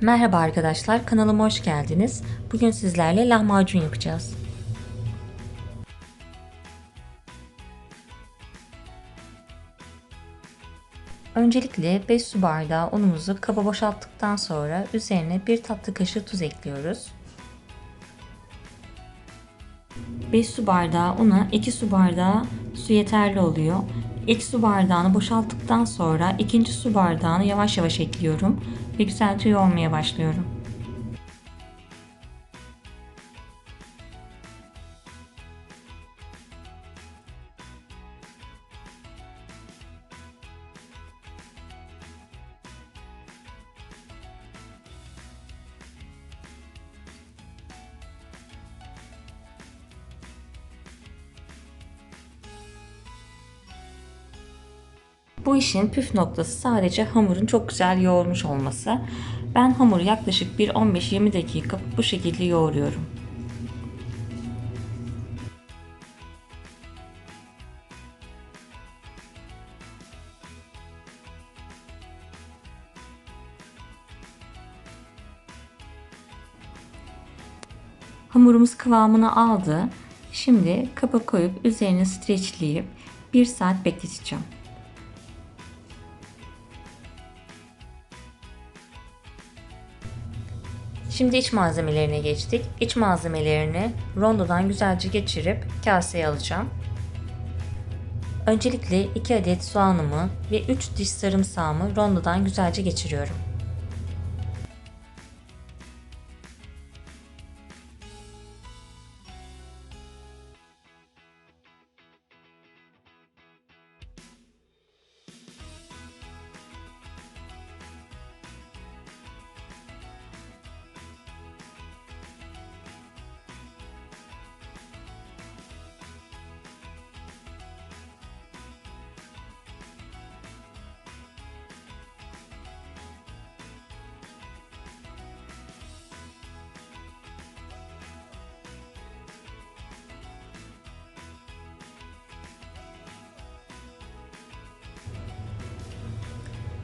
Merhaba arkadaşlar, kanalıma hoş geldiniz. Bugün sizlerle lahmacun yapacağız. Öncelikle 5 su bardağı unumuzu kaba boşalttıktan sonra üzerine 1 tatlı kaşığı tuz ekliyoruz. 5 su bardağı una 2 su bardağı su yeterli oluyor. İlk su bardağını boşalttıktan sonra ikinci su bardağını yavaş yavaş ekliyorum ve güzelce yoğurmaya başlıyorum. Bu işin püf noktası sadece hamurun çok güzel yoğurmuş olması. Ben hamuru yaklaşık bir 15-20 dakika bu şekilde yoğuruyorum. Hamurumuz kıvamını aldı. Şimdi kapa koyup üzerine streçleyip 1 saat bekleteceğim. Şimdi iç malzemelerine geçtik. İç malzemelerini rondodan güzelce geçirip kaseye alacağım. Öncelikle 2 adet soğanımı ve 3 diş sarımsağımı rondodan güzelce geçiriyorum.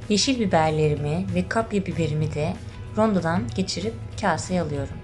Yeşil biberlerimi ve kapya biberimi de rondodan geçirip kaseye alıyorum.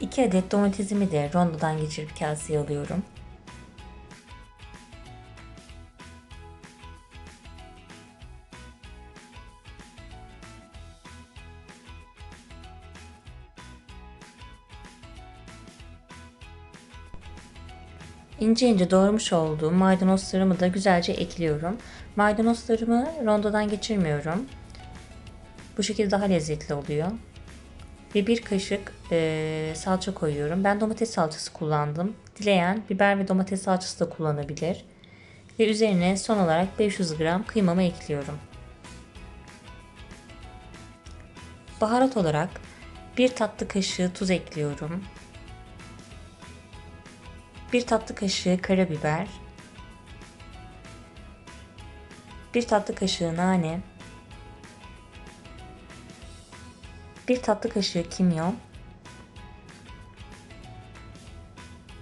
İki adet domatesimi de rondodan geçirip kaseye alıyorum. İnce ince doğramış olduğum maydanozlarımı da güzelce ekliyorum. Maydanozlarımı rondodan geçirmiyorum. Bu şekilde daha lezzetli oluyor. Ve bir kaşık e, salça koyuyorum. Ben domates salçası kullandım. Dileyen biber ve domates salçası da kullanabilir. Ve üzerine son olarak 500 gram kıymamı ekliyorum. Baharat olarak bir tatlı kaşığı tuz ekliyorum. Bir tatlı kaşığı karabiber. Bir tatlı kaşığı nane. Bir tatlı kaşığı kimyon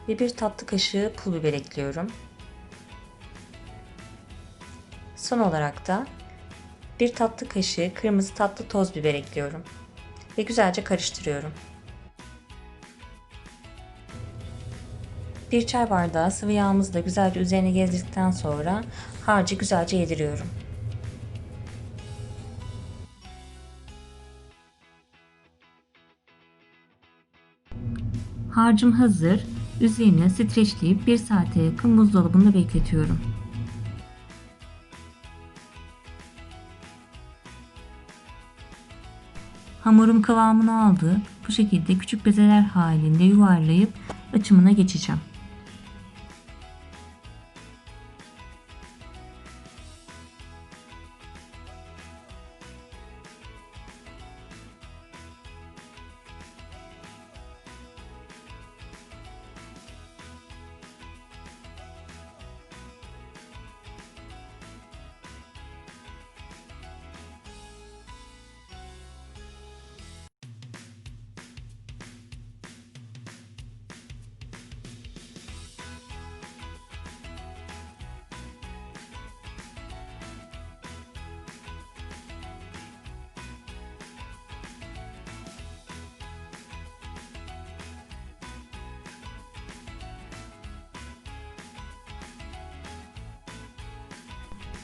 ve bir tatlı kaşığı pul biber ekliyorum. Son olarak da bir tatlı kaşığı kırmızı tatlı toz biber ekliyorum ve güzelce karıştırıyorum. Bir çay bardağı sıvı yağımızı da güzelce üzerine gezdirdikten sonra harcı güzelce yediriyorum. Harcım hazır. Üzerine streçleyip 1 saate yakın buzdolabında bekletiyorum. Hamurum kıvamını aldı. Bu şekilde küçük bezeler halinde yuvarlayıp açımına geçeceğim.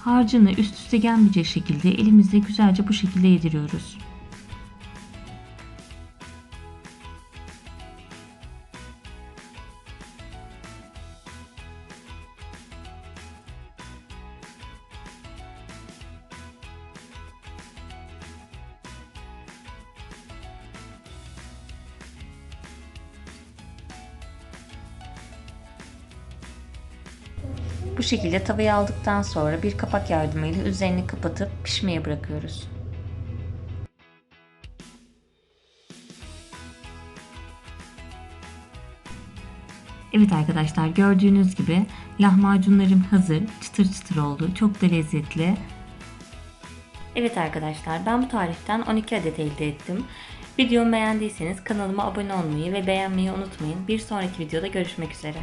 Harcını üst üste gelmeyecek şekilde elimizle güzelce bu şekilde yediriyoruz. Şekilde tavayı aldıktan sonra bir kapak yardımıyla üzerini kapatıp pişmeye bırakıyoruz. Evet arkadaşlar gördüğünüz gibi lahmacunlarım hazır. Çıtır çıtır oldu. Çok da lezzetli. Evet arkadaşlar ben bu tariften 12 adet elde ettim. Videomu beğendiyseniz kanalıma abone olmayı ve beğenmeyi unutmayın. Bir sonraki videoda görüşmek üzere.